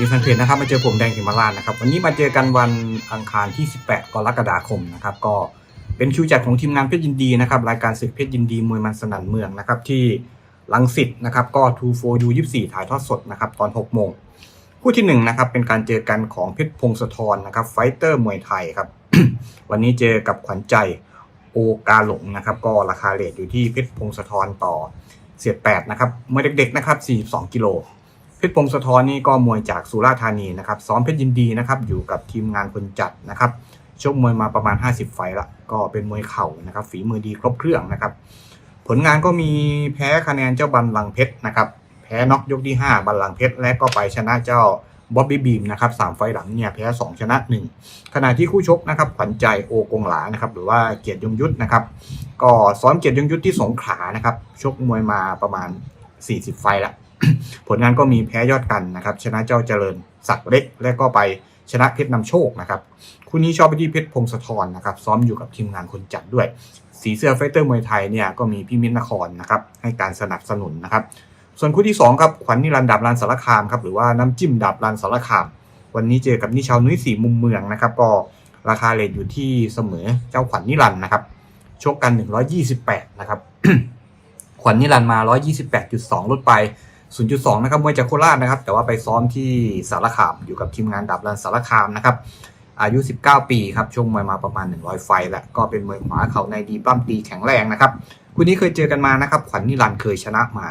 ดีแฟนเพจนะครับมาเจอผมแดงหิมาลาชนะครับวันนี้มาเจอกันวันอังคารที่ 18 กรกฎาคมนะครับก็เป็นคิวจัดของทีมงานเพชรยินดีนะครับรายการศึกเพชรยินดีมวยมันสนั่นเมืองนะครับที่ลังสิตนะครับก็ 2 4 U 24 ถ่ายทอดสดนะครับตอน 6 โมง คู่ที่1นะครับเป็นการเจอกันของเพชรพงศธรนะครับไฟเตอร์มวยไทยครับวันนี้เจอกับขวัญใจโอกาหลงนะครับก็ราคาเลทอยู่ที่เพชรพงศธรต่อเสียด8นะครับเมวยเด็กๆนะครับ42กิโล เพชรพงศธรนี่ก็มวยจากสุราษฎร์ธานีนะครับซ้อมเพชรยินดีนะครับอยู่กับทีมงานคนจัดนะครับชกมวยมาประมาณ 50 ไฟละก็เป็นมวยเข่านะครับฝีมือดีครบเครื่องนะครับผลงานก็มีแพ้คะแนนเจ้าบัลลังเพชรนะครับแพ้น็อกยกที่ 5 บัลลังเพชรและก็ไปชนะเจ้าบ๊อบบี้บีมนะครับสามไฟหลังเนี่ยแพ้2 ชนะ 1 ขณะที่คู่ชกนะครับขวัญใจโอกงหลานะครับหรือว่าเกียรติยงยุทธนะครับก็ซ้อมเกียรติยงยุทธที่สงขลานะครับชกมวยมาประมาณ 40 ไฟล์ละ ผลงานก็มีแพ้ยอดกันนะครับ ชนะเจ้าเจริญศักดิ์เล็ก และก็ไปชนะเพชรนำโชคนะครับคู่นี้ชอบไปที่เพชรพงศธรนะครับ ซ้อมอยู่กับทีมงานคนจัดด้วย สีเสื้อไฟเตอร์มวยไทยเนี่ยก็มีพี่มิตรนครนะครับให้การสนับสนุนนะครับ ส่วนคู่ที่2ครับขวัญนิรันด์ดับรันสารคามครับหรือว่าน้ำจิ้มดับรันสารคาม วันนี้เจอกับนิชาวนุ้ยสีมุมเมืองนะครับก็ราคาเลทอยู่ที่เสมอเจ้าขวัญนิรันด์นะครับชกกัน 128 นะครับ ขวัญนิรันด์มา 128.2 ลดไป 0.2 นะครับมวยจากโคราชนะครับ แต่ว่าไปซ้อมที่สารคามอยู่กับทีมงานดับรันสารคามนะครับ อายุ 19 ปีครับช่วงมวยมาประมาณ 100 ไฟล์แล้วก็เป็นมวยขวาเข่าในดีปล้ำตีแข็งแรงนะครับคู่นี้เคยเจอกันมานะครับ ขวัญนิรันเคยชนะมา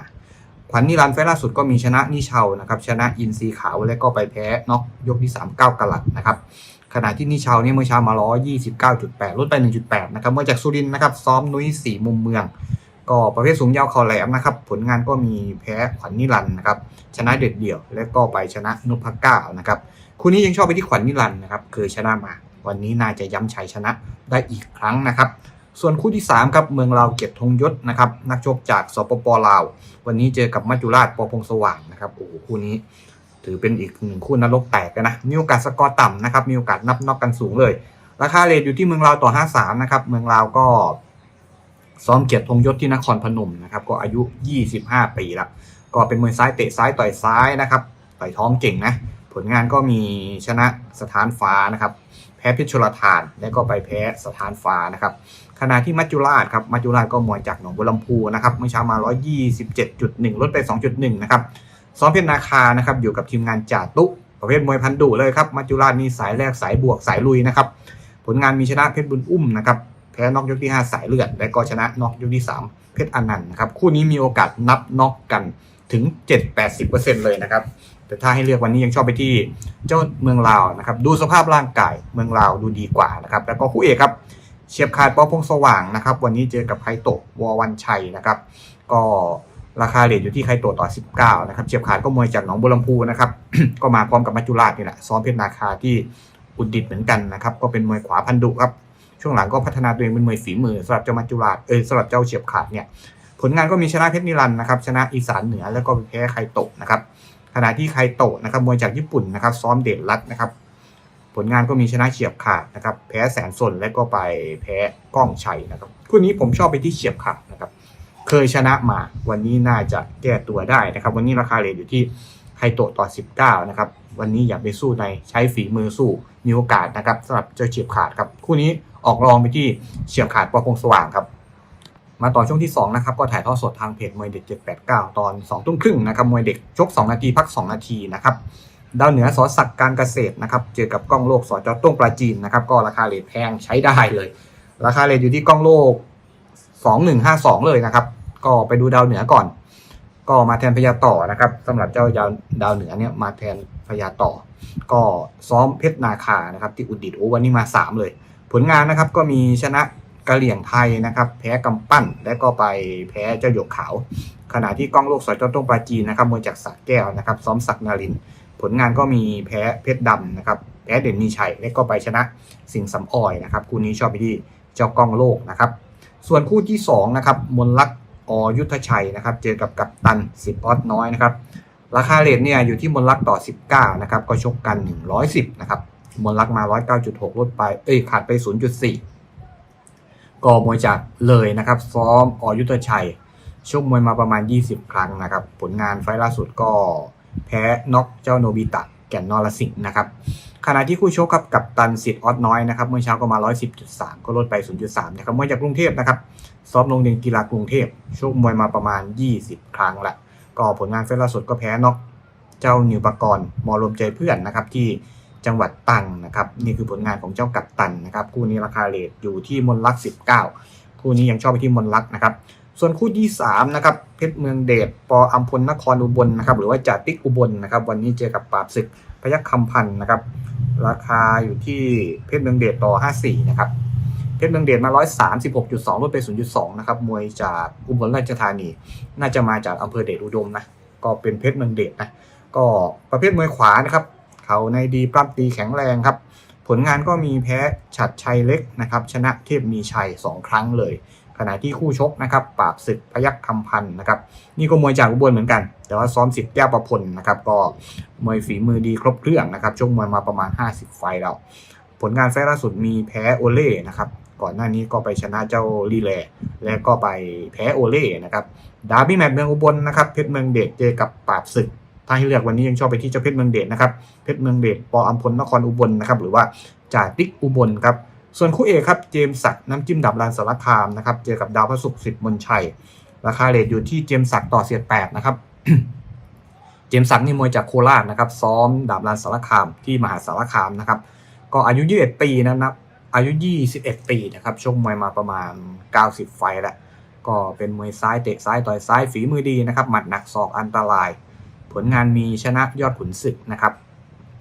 ขวัญนิรันไฟล่าสุดก็มีชนะนิเชานะครับชนะอินซีขาวและก็ไปแพ้น็อกยกที่ 3 9กะลัดนะครับขณะที่นิเชานี่เมื่อเช้ามา129.8ลดไป1.8นะครับเมื่อจากสุรินนะครับซ้อมนุ้ยสีมุมเมือง ก็ประเภทสูงยาวเข่าแหลมนะครับ ผลงานก็มีแพ้ขวัญนิรันด์นะครับ ชนะเด็ดเดี่ยว และก็ไปชนะนุพเก้านะครับ คู่นี้ยังชอบไปที่ขวัญนิรันด์นะครับ เคยชนะมา วันนี้น่าจะย้ำชัยชนะได้อีกครั้งนะครับ ส่วนคู่ที่3ครับเมืองลาวเกียรติธงยศนะครับ นักชกจากสปปลาว วันนี้เจอกับมัจจุราชปอพงสว่างนะครับ โอ้โหคู่นี้ ถือเป็นอีกหนึ่งคู่นรกแตกกันนะ มีโอกาสสกอร์ต่ำนะครับ มีโอกาสนับนอกกันสูงเลย ราคาเลทอยู่ที่เมืองลาวต่อ 53นะครับ เมืองลาวก็ ซ้อมเกียรติธงยศที่นครพนมนะครับก็อายุ 25 ปีแล้วก็เป็นมวยซ้ายเตะซ้ายต่อยซ้ายนะครับต่อยท้องเก่งนะผลงานก็มีชนะสถานฟ้านะครับแพ้พชรชลทานและก็ไปแพ้สถานฟ้านะครับขณะที่มัจจุราชครับมัจจุราชก็มวยจากหนองบัวลำพูนะครับเมื่อเช้ามา 127.1 ลดไป 2.1 นะครับซ้อมเพชรนาคานะครับอยู่กับทีมงานจ่าตุ๊ประเภทมวยพันดุเลยครับมัจจุราชนี่สายแรกสายบวกสายลุยนะครับผลงานมีชนะเพชรบุญอุ้มนะครับ พ้น็อกยกที่ 5 สายเลือด และก็ชนะน็อกยกที่ 3 เพชรอนันต์นะครับคู่นี้มีโอกาสนับน็อกกันถึง 7-80%เลยนะครับแต่ถ้าให้เลือกวันนี้ยังชอบไปที่เจ้าเมืองลาวนะครับดูสภาพร่างกายเมืองลาวดูดีกว่านะครับแล้วก็คู่เอกครับเฉียบขาดปอพงสว่างนะครับวันนี้เจอกับไคโตะวอวันชัยนะครับก็ราคาเหรียญอยู่ที่ไคโตะต่อ 19นะครับเฉียบขาดก็มวยจากหนองบัวลำพูนะครับก็มาพร้อมกับมัจจุราชนี่แหละซ้อมเพชรนาคาที่อุดดิตเหมือนกันนะครับก็เป็นมวยขวาพันดุครับ ช่วงหลังก็พัฒนาตัวเองเป็นมวยฝีมือสำหรับเจ้ามัจจุราชเอยสำหรับเจ้าเฉียบขาดเนี่ยผลงานก็มีชนะเพชรนิรันดร์นะครับชนะอีสานเหนือแล้วก็แพ้ไคโตะนะครับขณะที่ไคโตะนะครับมวยจากญี่ปุ่นนะครับซ้อมเดชรัตน์นะครับผลงานก็มีชนะเฉียบขาดนะครับแพ้แสนสนและก็ไปแพ้ก้องชัยนะครับคู่นี้ผมชอบไปที่เฉียบขาดนะครับเคยชนะมาวันนี้น่าจะแก้ตัวได้นะครับ วันนี้ราคาเลทอยู่ที่ไคโตะต่อ 19 นะครับ วันนี้อย่าไปสู้ในใช้ฝีมือสู้มีโอกาสนะครับสำหรับเจ้าเฉียบขาดครับ คู่นี้ ออกรองไปที่เฉียบขาดปอพงสว่างครับ มาต่อช่วงที่2นะครับก็ถ่ายทอดสดทางเพจมวยเด็ก 789 ตอน2ทุ่มครึ่งนะครับมวยเด็กชก 2 นาทีพัก 2 นาทีนะครับดาวเหนือสอศักการเกษตรนะครับเจอกับกล้องโลกสอจอต้งปลาจีนนะครับก็ราคาเลทแพงใช้ได้เลย ราคาเลทอยู่ที่กล้องโลก 2152 เลยนะครับก็ไปดูดาวเหนือก่อน ก็มาแทนพญาต่อนะครับสำหรับเจ้าดาวดาวเหนือเนี่ยมาแทนพญาต่อ ก็ซ้อมเพชรนาคานะครับที่อุดดิตโอ้วันนี้มา 3 เลย ผลงานนะครับก็มีชนะกะเหลี่ยงไทยนะครับ แพ้กำปั้นและก็ไปแพ้เจ้าหยกขาว ขณะที่กล้องโลกสอยเจ้าต้งปลาจีนนะครับมวยจากสักแก้วนะครับ ซ้อมศักดิ์นาริน ผลงานก็มีแพ้เพชรดำนะครับแพ้เด่นมีชัยและก็ไปชนะสิงสำออยนะครับคู่นี้ชอบไปที่เจ้ากล้องโลกนะครับ ส่วนคู่ที่2นะครับมนลักษอยุทธชัยนะครับ เจอกับกัปตันสิบออสน้อยนะครับ ราคาเลทเนี่ยอยู่ที่มนลักต่อ 19 นะครับ ก็ชกกัน 110 นะครับ มนลักมา 109.6 ลดไป เอ้ย ขาดไป 0.4 ก็มวยจากเลยนะครับ ซ้อมอยุทธชัย ชกมวยมาประมาณ 20 ครั้งนะครับ ผลงานไฟล์ล่าสุดก็แพ้น็อกเจ้าโนบิตะแก่นนรสิงห์นะครับ ขณะที่คู่ชกครับกับตันสิทธิ์ออดน้อยนะครับ เมื่อเช้าก็มา 110.3 ก็ลดไป 0.3 นะครับมวยจากกรุงเทพนะครับ ซ้อมโรงเรียนกีฬากรุงเทพ ชกมวยมาประมาณ 20 ครั้งละ ก็ผลงานเฟล่าสุดก็แพ้น็อกเจ้านิวปกรณ์มอรวมใจเพื่อนนะครับที่ จังหวัดตังนะครับนี่คือผลงานของเจ้ากัปตันนะครับคู่นี้ราคาเลทอยู่ที่มนลัก19คู่นี้ยังชอบไปที่มนลักนะครับส่วนคู่ที่3นะครับเพชรเมืองเดชปออัมพลนครอุบลนะครับหรือว่าจ่าติ๊กอุบลนะครับวันนี้เจอกับปราบศึกพยัคฆ์คำพันธ์นะครับราคาอยู่ที่เพชรเมืองเดชต่อ 54 นะครับเพชรเมืองเดชมา 136.2ลดไป 0.2 นะครับมวยจากอุบลราชธานี น่าจะมาจากอำเภอเดชอุดมนะก็เป็นเพชรเมืองเดชนะก็ประเภทมวยขวานะครับ เขาในดีปล้ำตีแข็งแรงครับ ผลงานก็มีแพ้ฉัดชัยเล็กนะครับ ชนะเทพมีชัย 2 ครั้งเลย ขณะที่คู่ชกนะครับปราบศึกพยัคฆ์คำพันธ์นะครับ นี่ก็มวยจากอุบลเหมือนกัน แต่ว่าซ้อมสิทธิ์แก้วประพลนะครับ ก็มวยฝีมือดีครบเครื่องนะครับชกมวยมาประมาณ 50 ไฟแล้ว ผลงานไฟล์ล่าสุดมีแพ้โอเล่นะครับก่อนหน้านี้ก็ไปชนะเจ้าลีแลและก็ไปแพ้โอเล่นะครับ ดาร์บี้แมตช์เมืองอุบลนะครับ เพชรเมืองเดชเจอกับปราบศึก ถ้าให้เลือกวันนี้ยังชอบไปที่เจ้าเพชรเมืองเดชนะครับเพชรเมืองเดชปออัมพลนครอุบลนะครับหรือว่าจ่าติ๊กอุบลครับส่วนคู่เอกครับเจมส์ศักน้ำจิ้มดับลานสารคามนะครับเจอกับดาวพระศุกร์สิทธิ์มนชัย ราคาเลทอยู่ที่เจมส์ศักต่อเสียดแปดนะครับเจมส์ศักนี่มวยจากโคราชนะครับซ้อมดาบลานสารคามที่มหาสารคามนะครับก็อายุ 21 ปีนะนับอายุ 21 ปีนะครับชกมวยมาประมาณ 90 ไฟแล้วก็เป็นมวยซ้ายเตะซ้ายต่อยซ้ายฝีมือดีนะครับหมัดหนักศอกอันตราย ผลงานมีชนะยอดขุนศึกนะครับ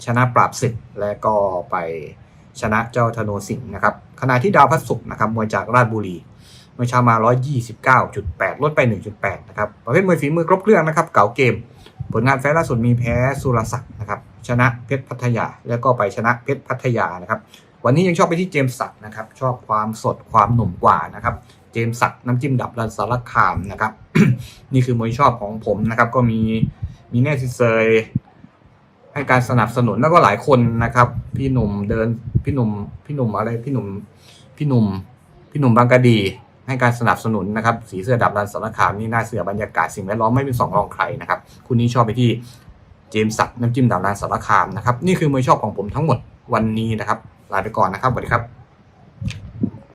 ชนะปราบศึกและก็ไปชนะเจ้าธนูสิงห์นะครับขณะที่ดาวพระศุกร์นะครับมวยจากราชบุรีมวยชามา 129.8 ลดไป 1.8 นะครับ ประเภทมวยฝีมือครบเครื่องนะครับ เก่าเกม ผลงานแฟล์ล่าสุดมีแพ้สุรศักดิ์นะครับ ชนะเพชรพัทยา แล้วก็ไปชนะเพชรพัทยานะครับ วันนี้ยังชอบไปที่เจมส์ศักดิ์นะครับ ชอบความสดความหนุ่มกว่านะครับ เจมส์ศักดิ์น้ำจิ้มดับรันสารคามนะครับ นี่คือมวยชอบของผมนะครับ ก็มี มีแน่ซิเซยให้การสนับสนุนแล้วก็หลายคนนะครับ พี่หนุ่มเดินพี่หนุ่มพี่หนุ่มอะไรพี่หนุ่มพี่หนุ่มพี่หนุ่มบางกะดี ให้การสนับสนุนนะครับ สีเสื้อดับรันสารคามนี่น่าเสือบรรยากาศสิ่งแวดล้อมไม่เป็นสองรองใครนะครับคุณนี้ชอบไปที่เจมส์ศักน้ำจิ้มดับรันสารคามนะครับนี่คือมวยชอบของผมทั้งหมดวันนี้นะครับลาไปก่อนนะครับสวัสดีครับ